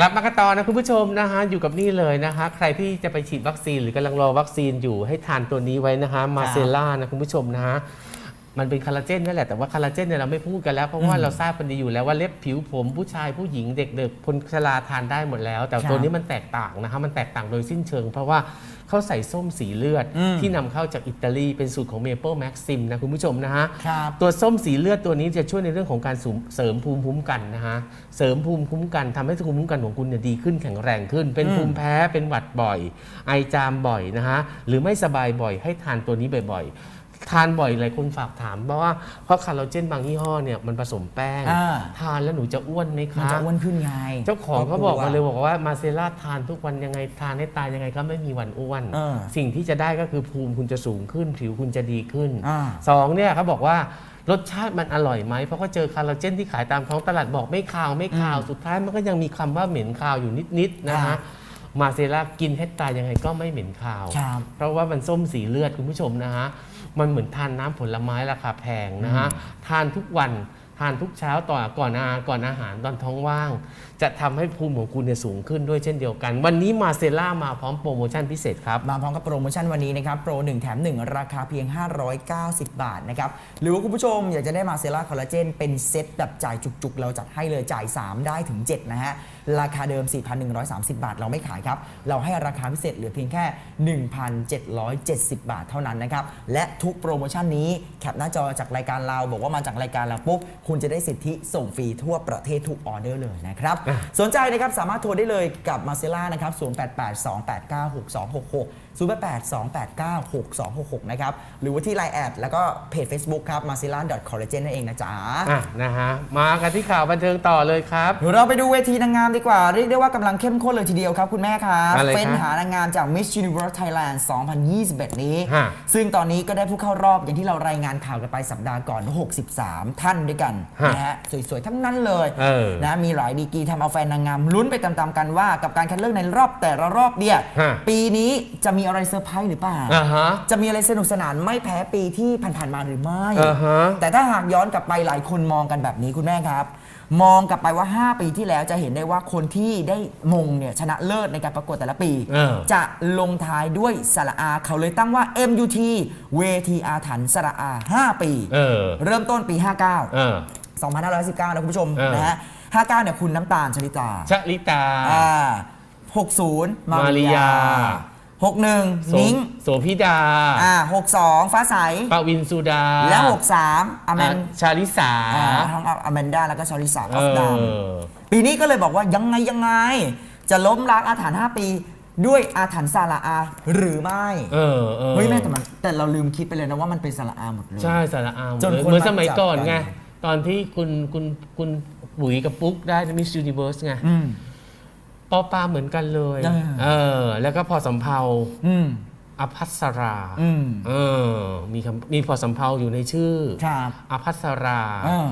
กลับมากันต่อนะคุณผู้ชมนะฮะอยู่กับนี่เลยนะคะ ใครที่จะไปฉีดวัคซีนหรือกำลังรอวัคซีนอยู่ให้ทานตัวนี้ไว้นะคะมาเซล่านะคุณผู้ชมนะฮะ มันเป็นคอลลาเจนนั่นแหละแต่ว่าคอลลาเจนเนี่ยเราไม่พูดกันแล้ว เพราะว่าเราทราบกันดีอยู่แล้วว่าเล็บผิวผมผู้ชายผู้หญิงเด็กๆคนชราทานได้หมดแล้ว แต่ครับตัวนี้มันแตกต่างนะคะมันแตกต่างโดยสิ้นเชิง เพราะว่าเขาใส่ส้มสีเลือดอืมที่นำเข้าจากอิตาลีเป็นสูตรของเมเปิลแม็กซิมนะคุณผู้ชมนะฮะครับตัวส้มสีเลือดตัวนี้จะช่วยในเรื่องของการสูมเสริมภูมิคุ้มกันนะฮะเสริมภูมิคุ้มกันทำให้ภูมิคุ้มกันของคุณเนี่ยดีขึ้นแข็งแรงขึ้น เป็นอืมภูมิแพ้เป็นหวัดบ่อย ไอจามบ่อยนะฮะหรือไม่สบายบ่อยให้ทานตัวนี้บ่อยๆ ทานบ่อยหลายคนฝากถามเพราะว่าเพราะคาราเจนบางยี่ห้อเนี่ยมันผสมแป้ง อ่า ทานแล้วหนูจะอ้วนไหมมันคะจะอ้วนขึ้นไงเจ้าของเขาบอกมาเลยกลัวบอกว่ามาเซล่าทานทุกวันยังไงทานให้ตายยังไงก็ไม่มีวันอ้วน เออ สิ่งที่จะได้ก็คือภูมิคุณจะสูงขึ้น ผิวคุณจะดีขึ้นอ่า สองเนี่ยเขาบอกว่ารสชาติมันอร่อยไหมเพราะเขาเจอคาราเจนที่ขายตามท้องตลาดบอกไม่คาวไม่คาวสุดท้ายมันก็ยังมีคำว่าเหม็นคาวอยู่นิดๆนะครัฮะบมาเซล่ากินให้ตายยังไงก็ไม่เหม็นคาว ครับ เพราะว่ามันส้มสีเลือดคุณผู้ชมนะฮะ มันเหมือนทานน้ำผลไม้ราคาแพงนะฮะทานทุกวันทานทุกเช้าต่อก่อนอาก่อนอาหารตอนท้องว่าง จะทำให้ภูมิของคุณเนี่ยสูงขึ้นด้วยเช่นเดียวกัน วันนี้มาเซล่ามาพร้อมโปรโมชั่นพิเศษครับ มาพร้อมกับโปรโมชั่นวันนี้นะครับ โปร 1 แถม 1 ราคาเพียง 590 บาทนะครับ หรือว่าคุณผู้ชมอยากจะได้มาเซล่าคอลลาเจนเป็นเซ็ตแบบจ่ายจุกๆ เราจัดให้เลยจ่าย 3 ได้ถึง 7 นะฮะ ราคาเดิม 4,130 บาท เราไม่ขายครับ เราให้ราคาพิเศษเหลือเพียงแค่ 1,770 บาทเท่านั้นนะครับและทุกโปรโมชั่นนี้แคปหน้าจอจากรายการเราบอกว่ามาจากรายการเราปุ๊บคุณจะได้สิทธิส่งฟรีทั่วประเทศทุกออเดอร์เลยนะครับสนใจนะครับสามารถโทรได้เลยกับมาเซล่านะครับ 0882896266 0882896266 นะครับ หรือว่าที่ Line แอดแล้วก็เพจ Facebook ครับ m a r c e l l a collagen นั่นเองนะจ๊ะอะนะฮะ มากันที่ข่าวบันเทิงต่อเลยครับ เดี๋ยวเราไปดูเวทีนางงามดีกว่า เรียกได้ว่ากำลังเข้มข้นเลยทีเดียวครับ คุณแม่ครับอะไรครับเฟ้นหานางงามจาก Miss Universe Thailand 2021 นี้ ฮะ ซึ่งตอนนี้ก็ได้ผู้เข้ารอบอย่างที่เรารายงานข่าวกันไปสัปดาห์ก่อน 63 ท่านด้วยกันฮะนะฮะสวยๆทั้งนั้นเลยเออนะมีหลายดีกรีทำเอาแฟนนางงามลุ้นไปตามๆกันว่า กับการคัดเลือกในรอบแต่ละรอบเนี่ยฮะ ปีนี้จะมีอะไรเซอร์ไพรส์หรือเปล่าอ่าฮะจะมีอะไรสนุกสนานไม่แพ้ปีที่ผ่านๆมาหรือไม่อ่าฮะ แต่ถ้าหากย้อนกลับไปหลายคนมองกันแบบนี้คุณแม่ครับ มองกลับไปว่า 5 ปีที่แล้วจะเห็นได้ว่าคนที่ได้มงเนี่ยชนะเลิศในการประกวดแต่ละปี เออ จะลงท้ายด้วยสระอา เขาเลยตั้งว่า MUT เวทีอาถรรพ์สระอา 5 ปี เออ เริ่มต้นปี 59 เออ 2519 นะคุณผู้ชมเออ นะฮะ 59 เนี่ยคุณน้ำตาลชลิตาชะลิตา อ่า60 มามาริริยายา61โสนิ้งโสพิดาอ่า62ฟ้าใส ปวินสุดาและ63อแมนอะชาลิสาอ่าทั้งอแมนด้าแล้วก็ชอริสาออฟดามเออปีนี้ก็เลยบอกว่ายังไงยังไง จะล้มล้างอาถรรพ์ 5 ปี ด้วยอาถรรพ์ซาลาอา หรือไม่เออเออเฮ้ยแม่แต่มันแต่เราลืมคิดไปเลยนะว่ามันเป็นซาลาอาหมดเลย ใช่สาระอามจนคนเหมือนสมัยมาจับก่อนไงกัน ตอนที่คุณคุณคุณปุ๋ยกับปุ๊กได้มิส s u นิเวิร์สไง อืม ปอปาเหมือนกันเลยเออเออ แล้วก็พอสำเภาอืม อภัสราอืม เออ มีคำมีพอสำเภาอยู่ในชื่อครับอภัสราเออ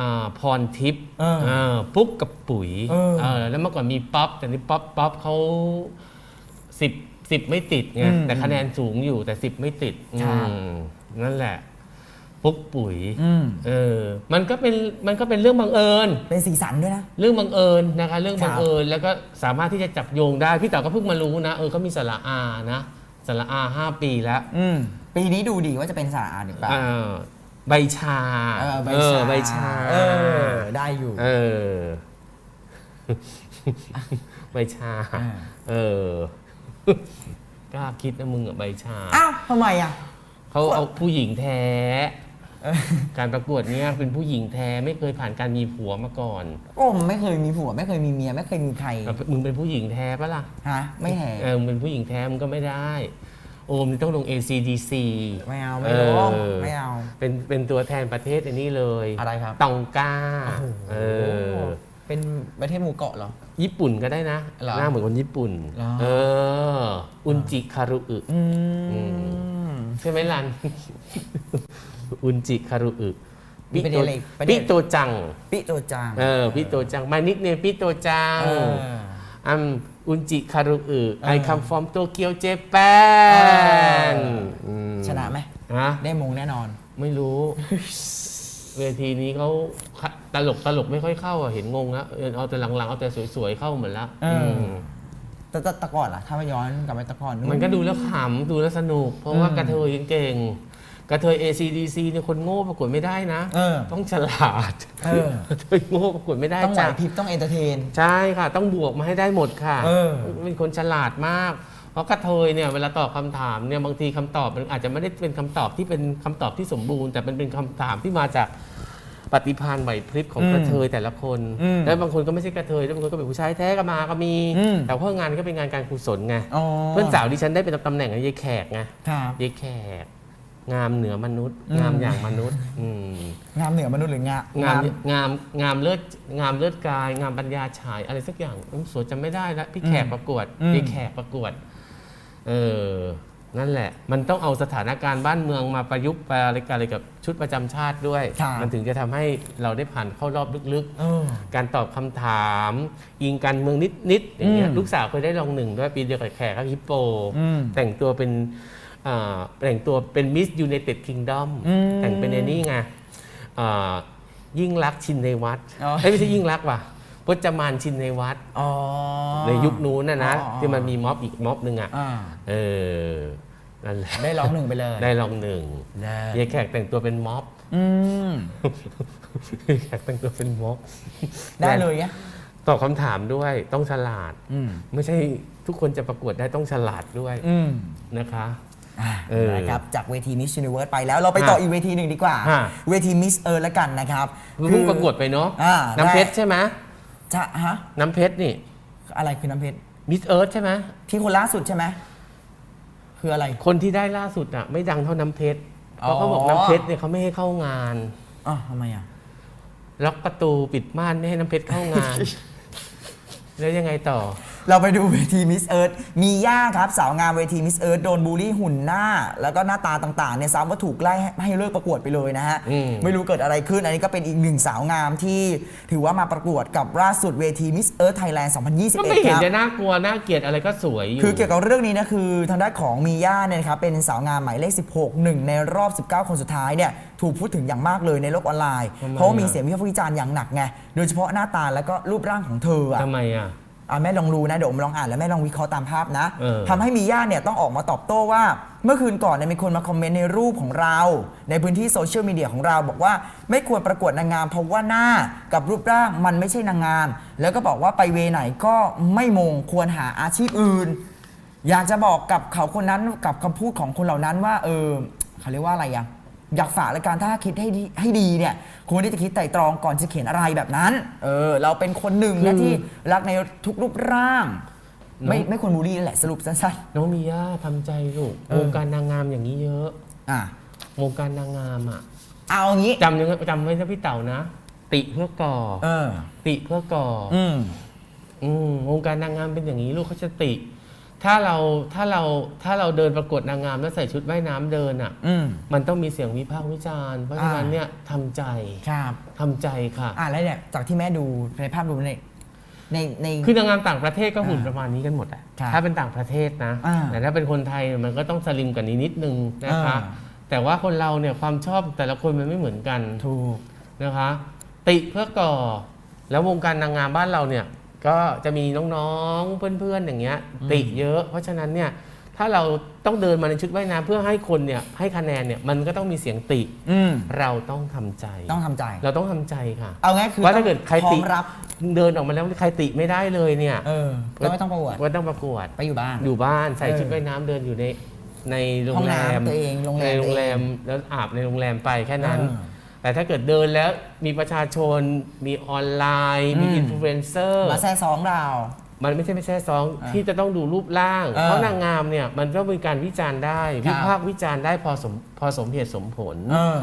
อ่าพรทิพย์เออเออปุ๊กกับปุ๋ยเออเออแล้วเมื่อก่อนมีป๊อปแต่นี่ป๊อปป๊อปเขาสิบสิบไม่ติดไงอืมแต่คะแนนสูงอยู่แต่สิบไม่ติดครับ อืมนั่นแหละ ปุ๊กปุ๋ยอืมเออมันก็เป็นมันก็เป็นเรื่องบังเอิญ เป็นสีสันด้วยนะ เรื่องบังเอิญนะคะเรื่องครับบังเอิญแล้วก็สามารถที่จะจับโยงได้ พี่เต๋อก็เพิ่งมารู้นะเออเขามีสระอานะสระอาห้าปีแล้วอืมปีนี้ดูดีว่าจะเป็นซาลาอาหรือเปล่าเออใบชาเออใบเออชาใบชาเออได้อยู่เออใบชาอ่าเออกล้าคิดนะมึงอะใบชา อ้าวทำไมอะเขาเอาผู้หญิงแท้ การประกวดเนี้ยเป็นผู้หญิงแท้ไม่เคยผ่านการมีผัวมาก่อนโอ้ไม่เคยมีผัว ไม่เคยมีเมีย ไม่เคยมีใครอะมึงเป็นผู้หญิงแท้ปะล่ะฮะไม่แห่เออมึงเป็นผู้หญิงแท้มึงก็ไม่ได้ โอมนี่ต้องลง ACDC ไม่เอาไม่รู้เออไม่เอาเป็นเป็นตัวแทนประเทศอันนี้เลยอะไรครับตองก้าเออเป็นประเทศหมู่เกาะเหรอ ญี่ปุ่นก็ได้นะเหรอหน้าเหมือนคนญี่ปุ่นเหรอเออ อุนจิคารุอึอือืมใช่ไหมลัน อุนจิคารุอึมีประเด็นอะไรอีกประเด็น ปิโตจัง ปิโตจังเออปิโตจัง มานิกเนมปิโตจังเอออัมอุนจิคารุอึเออ I come from Tokyo Japan เออมชนะไหม ฮะได้มงแน่นอน ไม่รู้ เวทีนี้เขาตลกตลกไม่ค่อยเข้าอะเห็นงงแล้วเออเอาแต่หลังๆ เอาแต่สวยๆ เข้าหมดแล้วเอออื มแต่แต่แต่ก่อนล่ะ ถ้ามาย้อนกลับไปแต่ก่อน มันก็ดูแล้วขำ ดูแล้วสนุก เพราะว่าอืมกระเทยเก่ง กระเทย ACDC เนี่ยคนโง่ประกวดไม่ได้นะ เออ ต้องฉลาดเออ กระเทยโง่ประกวดไม่ได้ต้องไหวจ้ะพริบต้องเอนเตอร์เทน ใช่ค่ะ ต้องบวกมาให้ได้หมดค่ะเออ เป็นคนฉลาดมาก เพราะกระเทยเนี่ยเวลาตอบคำถามเนี่ยบางทีคำตอบมันอาจจะไม่ได้เป็นคำตอบที่เป็นคำตอบที่สมบูรณ์ แต่มันเป็นคำถามที่มาจากปฏิภาณไหวพริบของอืมกระเทยแต่ละคน อืมแล้วบางคนก็ไม่ใช่กระเทยแล้วบางคนก็เป็นผู้ชายแท้ก็มาก็มี อืม แต่เพราะงานก็เป็นงานการกุศลไงอ๋อเพื่อนสาวดิฉันได้เป็นตำแหน่งยายแขกไง ครับ ยายแขก งามเหนือมนุษย์ อืม งามอย่างมนุษย์อืมงามเหนือมนุษย์หรืองางามงามงามเลิศงามเลิศกาย งามปัญญาฉายอะไรสักอย่างอืมสวยจำไม่ได้แล้วพี่แขกประกวดอืมพี่แขกประกวดเออนั่นแหละ มันต้องเอาสถานการณ์บ้านเมืองมาประยุกต์ไปอะไรกันอะไรกับชุดประจำชาติด้วยครับมันถึงจะทำให้เราได้ผ่านเข้ารอบลึกเออๆการตอบคำถาม ยิงการเมืองนิด ๆ อย่างเงี้ยอืมลูกสาวเคยได้รองหนึ่งด้วยปีเดียวกับแขกครับฮิปโป อืมแต่งตัวเป็นอ่า แต่งตัวเป็นมิสยู n นเต็ดคิงดอมอืมแต่งเป็นไอ้นี่ไงอ่ายิ่งรักษณ์ชินในวัดอ๋อเอ้ยไม่ใช่ยิ่งรักษณ์ว่ะพจมานชินในวัดอ๋อในยุคนู้นนะนะอ๋อที่มันมีม็อบอีกม็อบหนึ่งอะอ่าเออนั่นแหละได้ร้องหนึ่งไปเลย ได้รองหนึ่งได้ยายแขกแต่งตัวเป็นม็อบอืมยายแขกแต่งตัวเป็นม็อบได้เลยอะตอบคำถามด้วยต้องฉลาดอืมไม่ใช่ทุกคนจะประกวดได้ต้องฉลาดด้วยอืมนะคะอ่าเออ นะครับจากเวที Miss Universe ไปแล้วเราไปต่อฮะอีกเวทีหนึ่งดีกว่า ฮะ เวที Miss Earth ละกันนะครับเพิ่งประกวดไปเนาะอ่าน้ำเพชรได้ใช่ไหมจะฮะน้ำเพชรนี่อะไรคือน้ำเพชร มิสเอิร์ธใช่ไหมที่คนล่าสุดใช่ไหมคืออะไร คนที่ได้ล่าสุดอะไม่ดังเท่าน้ำเพชรเพอ๋อราะเขาบอกน้ำเพชรเนี่ยเขาไม่ให้เข้างาน อ๋อทำไมอะ ล็อกประตูปิดม่านไม่ให้น้ำเพชรเข้างาน แล้วยังไงต่อ เราไปดูเวที Miss Earth มีย่าครับ สาวงามเวที Miss Earth โดนบูลลี่หุ่นหน้า แล้วก็หน้าตาต่างๆเนี่ยซ้ำว่าถูกไล่ให้ให้เลิกประกวดไปเลยนะฮะ อืม ไม่รู้เกิดอะไรขึ้น อันนี้ก็เป็นอีกหนึ่งสาวงามที่ถือว่ามาประกวดกับล่าสุดเวที Miss Earth Thailand ก็ไม่2021เห็คนรับจะน่ากลัวน่าเกลียดอะไรก็สวยอยู่คือเกี่ยวกับเรื่องนี้นะคือทางด้านของมีย่าเนี่ยนะครับเป็นสาวงามหมายเลข 16 หนึ่งในรอบ 19 คนสุดท้ายเนี่ยถูกพูดถึงอย่างมากเลยในโลกออนไลน์ทำไมเพราะว่ามีอะเสียงวิพากษ์วิจารณ์อย่างหนักไงโดยเฉพาะหน้าตาแล้วก็รูปร่างของเธออะ ทำไมอะ อะแม่ลองรู้นะเดี๋ยวผมลองอ่านแล้วแม่ลองวิเคราะห์ตามภาพนะเออ ทำให้มีย่าเนี่ยต้องออกมาตอบโต้ว่า เมื่อคืนก่อนเนี่ยมีคนมาคอมเมนต์ในรูปของเรา ในพื้นที่โซเชียลมีเดียของเราบอกว่าไม่ควรประกวดนางงามเพราะว่าหน้ากับรูปร่างมันไม่ใช่นางงาม แล้วก็บอกว่าไปเวไหนก็ไม่มงควรหาอาชีพอื่น อยากจะบอกกับเขาคนนั้นกับคำพูดของคนเหล่านั้นว่า เออเขาเรียกว่าอะไรอะ อยากฝากรายการถ้าคิดให้ดีให้ดีเนี่ยควรที่จะคิดไตร่ตรองก่อนจะเขียนอะไรแบบนั้น เออ เราเป็นคนหนึ่งคืนะอที่รักในทุกรูปร่าง ไม่น้องไม่ควรบูลลี่นั่นแหละสรุปสั้นน้องมีย่าทำใจลูกเออวงการนางงามอย่างนี้เยอะ ๆอะวงการนางงามอะเอางี้จำยังจำไว้นะพี่เต่านะ ติเพื่อก่อ เออ ติเพื่อก่อออืม อืมวงการนางงามเป็นอย่างนี้ลูกเขาจะติ ถ้าเราถ้าเราถ้าเราเดินประกวดนางงามแล้วใส่ชุดว่ายน้ำเดินอะ อืม มันต้องมีเสียงวิพากษ์วิจารณ์ เพราะฉะนั้นอ่า เนี่ยทำใจครับ ทำใจค่ะ อะแล้วเนี่ยจากที่แม่ดูในภาพรวมในในใน คือนางงามต่างประเทศก็หุ่นอ่าประมาณนี้กันหมดอะครับถ้าเป็นต่างประเทศนะ อ่าแต่ถ้าเป็นคนไทยมันก็ต้องสลิมกว่านี้นิดนึงนะคะ อ่า แต่ว่าคนเราเนี่ยความชอบแต่ละคนมันไม่เหมือนกันถูก นะคะ ติเพื่อก่อ แล้ววงการนางงามบ้านเราเนี่ย ก็จะมีน้องๆ เพื่อนๆ อย่างเงี้ยติเยอะ เพราะฉะนั้นเนี่ยถ้าเราต้องเดินมาในชุดว่ายน้ำเพื่อให้คนเนี่ยให้คะแนนเนี่ยมันก็ต้องมีเสียงติ อืมเราต้องทำใจ ต้องทำใจ เราต้องทำใจค่ะ เอาง่ายคือว่าถ้าเกิดใครพร้อติมรับ เดินออกมาแล้วใครติไม่ได้เลยเนี่ยเออก็ไม่ต้องประกวด ก็ต้องประกวด ไปอยู่บ้าน อยู่บ้านใส่เออชุดว่ายน้ำเดินอยู่ในในโรห้องงแรมน้ำตัวเองโรงแรในมโรตัวงแรเองมแล้วอาบในโรงแรมไปแค่นั้น เออ แต่ถ้าเกิดเดินแล้วมีประชาชนมีออนไลน์ มีอืม อินฟลูเอนเซอร์ มาแซ่ซ้องเรา มันไม่ใช่ไม่ใช่ซองอ่าที่จะต้องดูรูปร่าง เออเพราะนางงามเนี่ยมันต้องมีการวิจารณ์ได้ ครับ วิพากษ์วิจารณ์ได้พอสมพอสมเหตุสมผล เออ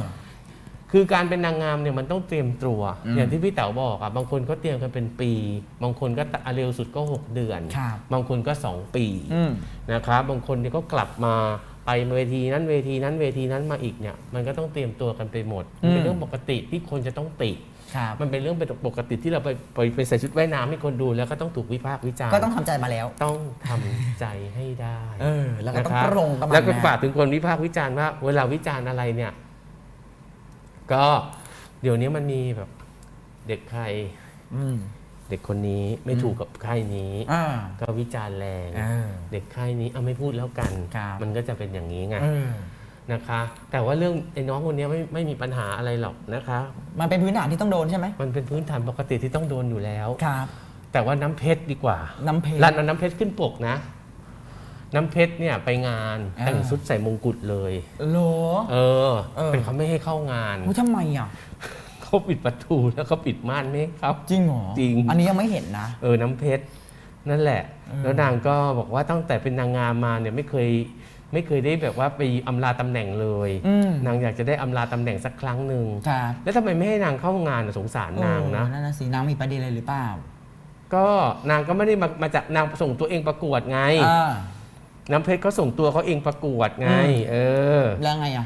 คือการเป็นนางงามเนี่ยมันต้องเตรียมตัวอืมอย่างที่พี่เต๋าบอกอะบางคนก็เตรียมกันเป็นปี บางคนก็เร็วสุดก็ 6 เดือน ครับ บางคนก็ 2 ปีอืมนะครับบางคนเนี่ยก็กลับมา ไปเวทีนั้นเวทีนั้นเวทีนั้นมาอีกเนี่ยมันก็ต้องเตรียมตัวกันไปหมดมันเป็นอืมเรื่องปกติที่คนจะต้องติครับมันเป็นเรื่องเป็นปกติที่เราไปไปไปใส่ชุดว่ายน้ำให้คนดูแล้วก็ต้องถูกวิพากษ์วิจารณ์ก็ต้องทำใจมาแล้ว ต้องทำใจให้ได้เออแล้วก็ต้องนะครับปรงประมาณแล้วก็นั้นฝากถึงคนวิพากษ์วิจารณ์ว่า เวลาวิจารณ์อะไรเนี่ย ก็เดี๋ยวนี้มันมีแบบเด็กใครอืม เด็กคนนี้ไม่ถูกกับค่ายนี้ อ่า ก็วิจารณ์แรงเออเด็กค่ายนี้เอาไม่พูดแล้วกัน ครับ มันก็จะเป็นอย่างนี้ไงเออนะคะ แต่ว่าเรื่องไอ้น้องคนนี้ไม่ไม่มีปัญหาอะไรหรอกนะคะ มันเป็นพื้นฐานที่ต้องโดนใช่ไหมมันเป็นพื้นฐานปกติที่ต้องโดนอยู่แล้ว ครับ แต่ว่าน้ำเพชรดีกว่าน้ำเพชรรันเอาน้ำเพชรขึ้นปกนะ น้ำเพชรเนี่ยไปงานอ่า แต่งชุดใส่มงกุฎเลย โหล เออเออเป็นเขาไม่ให้เข้างานอุ๊ยทำไมอะ เขาปิดประตูแล้วเขาปิดม่านไม่ให้ครับ จริงเหรอจริง อันนี้ยังไม่เห็นนะ เออน้ำเพชรนั่นแหละเออแล้วนางก็บอกว่าตั้งแต่เป็นนางงามมาเนี่ยไม่เคยไม่เคยได้แบบว่าไปอำลาตำแหน่งเลย อืม นางอยากจะได้อำลาตำแหน่งสักครั้งหนึ่งครับแล้วทำไมไม่ให้นางเข้างานน่ะสงสารนางนะ เออนั่นน่ะสินางมีประเด็นอะไรหรือเปล่าก็นางก็ไม่ได้มามาจากนางส่งตัวเองประกวดไง อ่าน้ำเพชรเขาส่งตัวเขาเองประกวดไงอืมเออ แล้วไงอะ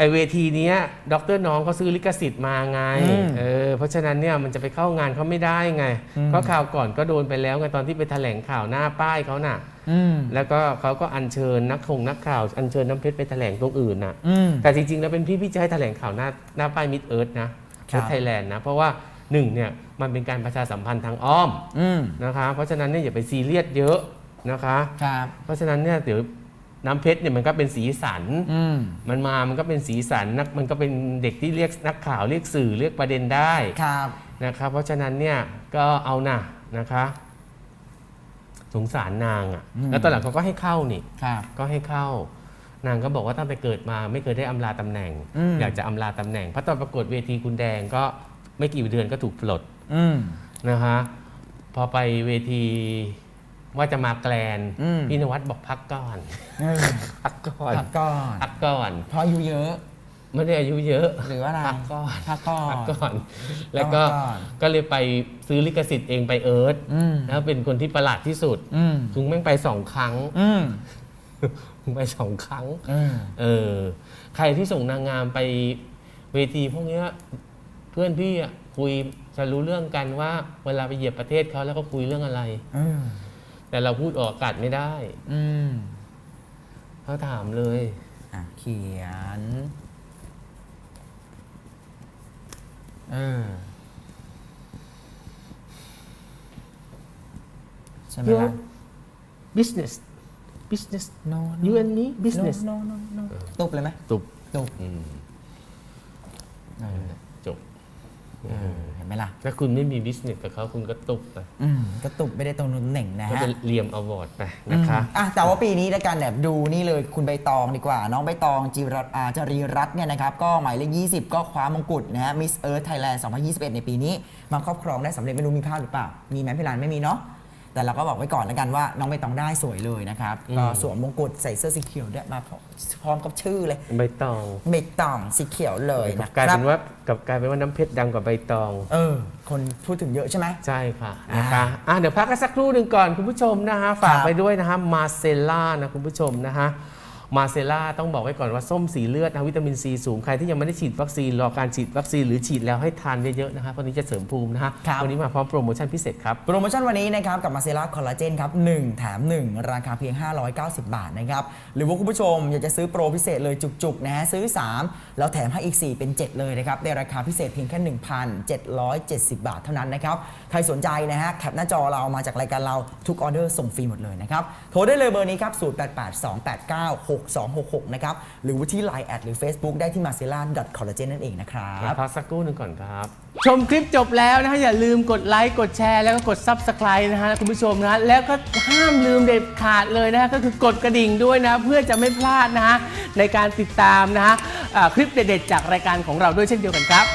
ไอเวทีเนี้ยดรน้องเขาซื้อลิขสิทธิ์มาไงอืมเออเพราะฉะนั้นเนี่ยมันจะไปเข้างานเขาไม่ได้ไงอืมเพราะข่าวก่อนก็โดนไปแล้วไงตอนที่ไปแถลงข่าวหน้าป้ายเขาน่ะ อืมแล้วก็เขาก็อัญเชิญนักคงนักข่าวอัญเชิญน้ำเพชรไปแถลงตรงอื่นน่ะ อืม แต่จริงๆ แล้วเป็นพี่พี่จะให้แถลงข่าวหน้าหน้าป้ายมิดเอิร์ธนะครับไทยแลนด์นะ เพราะว่าหนึ่งเนี่ยมันเป็นการประชาสัมพันธ์ทางอ้อมอืมนะคะ เพราะฉะนั้นเนี่ยอย่าไปซีเรียสเยอะนะคะ ครับ เพราะฉะนั้นเนี่ยเดี๋ยว น้ำเพชรเนี่ยมันก็เป็นสีสัน อืม มันมา มันก็เป็นสีสันนักมันก็เป็นเด็กที่เรียกนักข่าวเรียกสื่อเรียกประเด็นได้ครับ นะครับ เพราะฉะนั้นเนี่ยก็เอาน่ะนะคะ สงสารนางอะ่ะ อืม แล้วตอนหลังเขาก็ให้เข้านี่ ครับ ก็ให้เข้า นางก็บอกว่าตั้งแต่เกิดมาไม่เคยได้อำลาตำแหน่ง อืม อยากจะอำลาตำแหน่งเพราะตอนประกวดเวทีคุณแดงก็ไม่กี่เดือนก็ถูกปลดอืม นะคะ พอไปเวที ว่าจะมาแกลนอืม พี่นวัดบอกพักก่อนเออพักก่อนพักก่อนพักก่อน เพราะอายุเยอะ ไม่ได้อายุเยอะหรือว่าอะไรพักก่อนพักก่อน พักก่อน แล้วก็พักก่อน ก็เลยไปซื้อลิขสิทธิ์เองไปเอิร์ธอืมแล้วเป็นคนที่ประหลาดที่สุดอืมคือแม่งไปสองครั้งอืมมึงไปสองครั้ง เออ เออใครที่ส่งนางงามไปเวทีพวกเนี้ยเพื่อนพี่อะคุยจะรู้เรื่องกันว่าเวลาไปเหยียบประเทศเขาแล้วก็คุยเรื่องอะไร เออ แต่เราพูดออกอากาศไม่ได้อืมเขาถามเลย อะเขียน เออใช่ไหมล่ะ business business no you and me business no no no no ตุบเลยไหมตุบตุบอืมเออจบ เออเห็น ไหมล่ะถ้าคุณไม่มี business กับเขาคุณก็ตุบไปอืมก็ตุบไม่ได้ตรงตำแหน่งนะก็ฮะเป็นเรียมอวอร์ดไปนะคะ อืมอะแต่ว่าปีนี้แล้วกันแบบดูนี่เลยคุณใบตองดีกว่า น้องใบตองจิรัตอาจารีรัตน์เนี่ยนะครับก็หมายเลข20 ก็คว้ามงกุฎนะฮะมิสเอิร์ธไทยแลนด์2021 ในปีนี้ มาครอบครองได้สำเร็จไม่รู้มีภาพหรือเปล่า มีไหมพี่ลานไม่มีเนาะ แต่เราก็บอกไว้ก่อนแล้วกันว่าน้องใบตองได้สวยเลยนะครับอืมก็สวมมงกุฎใส่เสื้อสีเขียวด้วยมาพร้อมกับชื่อเลยใบตองใบตองสีเขียวเลยกลันะบคกลายรับเป็นว่ากับกลายเป็นว่าน้ำเพชรดังกว่าใบตอง เออ คนพูดถึงเยอะใช่ไหมใช่ค่ะอ่านนะคะอะเดี๋ยวพักกันสักครู่หนึ่งก่อนคุณผู้ชมนะฮะฝากครับไปด้วยนะฮะมาเซล่านะคุณผู้ชมนะฮะ มาเซล่าต้องบอกไว้ก่อนว่าส้มสีเลือดนะวิตามินซีสูง ใครที่ยังไม่ได้ฉีดวัคซีน รอการฉีดวัคซีนหรือฉีดแล้วให้ทานเยอะๆนะฮะเพราะนี้จะเสริมภูมินะฮะครับ วันนี้มาพร้อมโปรโมชั่นพิเศษครับ โปรโมชั่นวันนี้นะครับกับมาเซล่าคอลลาเจนครับ1แถม 1 ราคาเพียง 590 บาทนะครับ หรือว่าคุณผู้ชมอยากจะซื้อโปรพิเศษเลยจุกๆนะฮะซื้อ 3 แล้วแถมให้อีก 4 เป็น 7 เลยนะครับ ในราคาพิเศษเพียงแค่ 1,770 บาทเท่านั้นนะครับ ใครสนใจนะฮะแคปหน้าจอเรามาจากรายการเราทุกออเดอร์ส่งฟรีหมดเลยนะครับโทรได้เลยเบอร์นี้ครับ0882896266 นะครับ หรือว่าที่ Line แอดหรือ Facebook ได้ที่ m a c e l a collagen นั่นเองนะครับ พักสักครู่หนึ่งก่อนครับ ชมคลิปจบแล้วนะฮะอย่าลืมกดไลค์กดแชร์แล้วก็กด Subscribe นะฮะคุณผู้ชมนะฮะแล้วก็ห้ามลืมเด็ดขาดเลยนะฮะก็คือกดกระดิ่งด้วยนะ เพื่อจะไม่พลาดนะฮะในการติดตามนะฮะอ่าคลิปเด็ดๆจากรายการของเราด้วยเช่นเดียวกันครับ